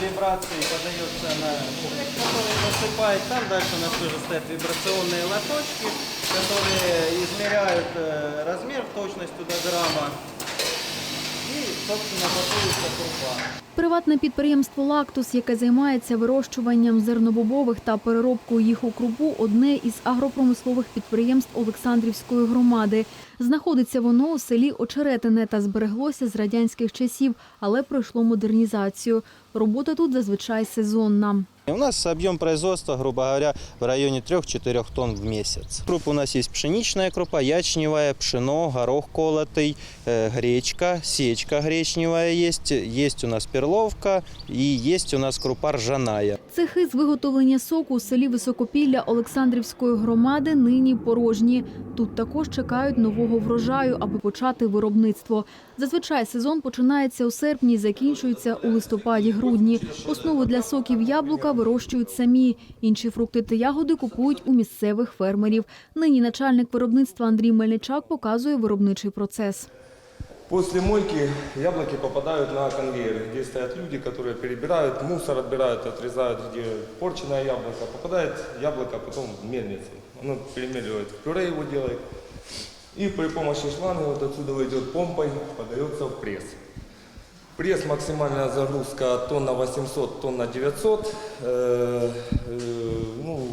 Вибрации подается на шесть, который насыпает. Там дальше у нас тоже стоят вибрационные лоточки, которые измеряют э, размер, точность туда грамма. Собственно, готовится крупа. Приватне підприємство «Лактус», яке займається вирощуванням зернобобових та переробкою їх у крупу, одне із агропромислових підприємств Олександрівської громади. Знаходиться воно у селі Очеретине та збереглося з радянських часів, але пройшло модернізацію. Робота тут зазвичай сезонна. У нас объем производства, грубо говоря, в районе 3-4 тонн в месяц. Круп у нас есть пшеничная крупа, ячневая, пшено, горох колотый, э, гречка, сечка гречневая есть, есть у нас перловка и есть у нас крупа ржаная. Цехи з виготовлення соку у селі Високопілля Олександрівської громади нині порожні. Тут також чекають нового врожаю, аби почати виробництво. Зазвичай сезон починається у серпні, і закінчується у листопаді-грудні. Основу для соків яблука вирощують самі. Інші фрукти та ягоди купують у місцевих фермерів. Нині начальник виробництва Андрій Мельничак показує виробничий процес. После мойки яблоки попадают на конвейер, где стоят люди, которые перебирают, мусор отбирают, отрезают, где порченное яблоко. Попадает яблоко потом в мельницу. Оно перемеливает, в пюре его делает. И при помощи шланга вот отсюда идет помпой, подается в пресс. Пресс максимальная загрузка тонна 800, тонна 900. Э, э, ну,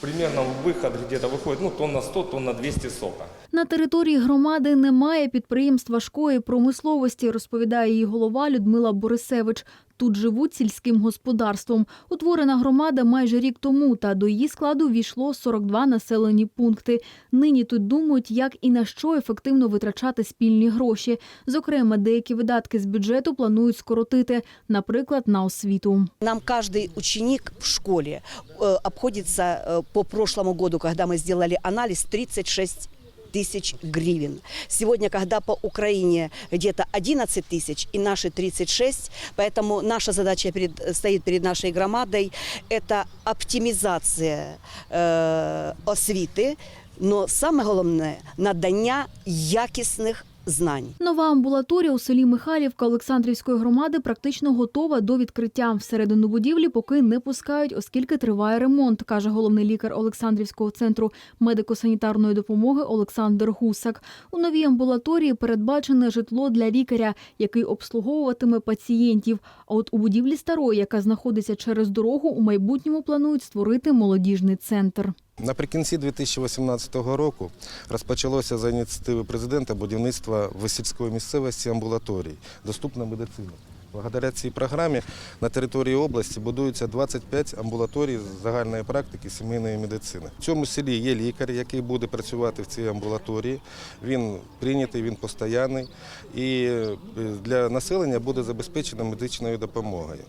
примерно выход где-то выходит ну, тонна 100, тонна 200 сока. На території громади немає підприємств важкої промисловості, розповідає її голова Людмила Борисевич. Тут живуть сільським господарством. Утворена громада майже рік тому, та до її складу війшло 42 населені пункти. Нині тут думають, як і на що ефективно витрачати спільні гроші. Зокрема, деякі видатки з бюджету планують скоротити, наприклад, на освіту. Нам каждый ученик в школе э, обходится э, по прошлому году, когда мы сделали анализ, 36 тысяч гривен. Сегодня, когда по Украине где-то 11 тысяч и наши 36, поэтому наша задача перед, стоит перед нашей громадой – это оптимизация э, освіти, но саме головне – надання якісних знань. Нова амбулаторія у селі Михайлівка Олександрівської громади практично готова до відкриття. Всередину будівлі поки не пускають, оскільки триває ремонт, каже головний лікар Олександрівського центру медико-санітарної допомоги Олександр Гусак. У новій амбулаторії передбачене житло для лікаря, який обслуговуватиме пацієнтів. А от у будівлі старої, яка знаходиться через дорогу, у майбутньому планують створити молодіжний центр. Наприкінці 2018 року розпочалося за ініціативи президента будівництва в сільської місцевості амбулаторій «Доступна медицина». Благодаря цій програмі на території області будується 25 амбулаторій загальної практики сімейної медицини. В цьому селі є лікар, який буде працювати в цій амбулаторії. Він прийнятий, він постоянний і е, для населення буде забезпечено медичною допомогою.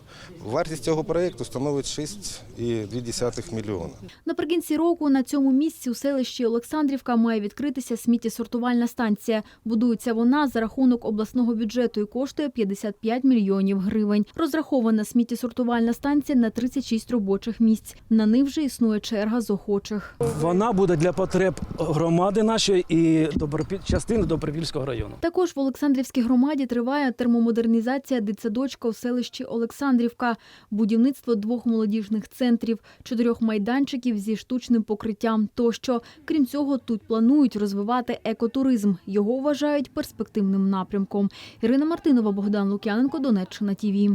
Вартість цього проєкту становить 6,2 мільйона. Наприкінці року на цьому місці у селищі Олександрівка має відкритися сміттєсортувальна станція. Будується вона за рахунок обласного бюджету і коштує 55 мільйонів гривень. Розрахована сміттєсортувальна станція на 36 робочих місць. На них вже існує черга з охочих. Вона буде для потреб громади нашої і частини Добропільського району. Також в Олександрівській громаді триває термомодернізація дитсадочка у селищі Олександрівка, будівництво двох молодіжних центрів, чотирьох майданчиків зі штучним покриттям тощо. Крім цього, тут планують розвивати екотуризм. Його вважають перспективним напрямком. Ірина Мартинова, Богдан Лук'яненко, Донеччина ТІВІ.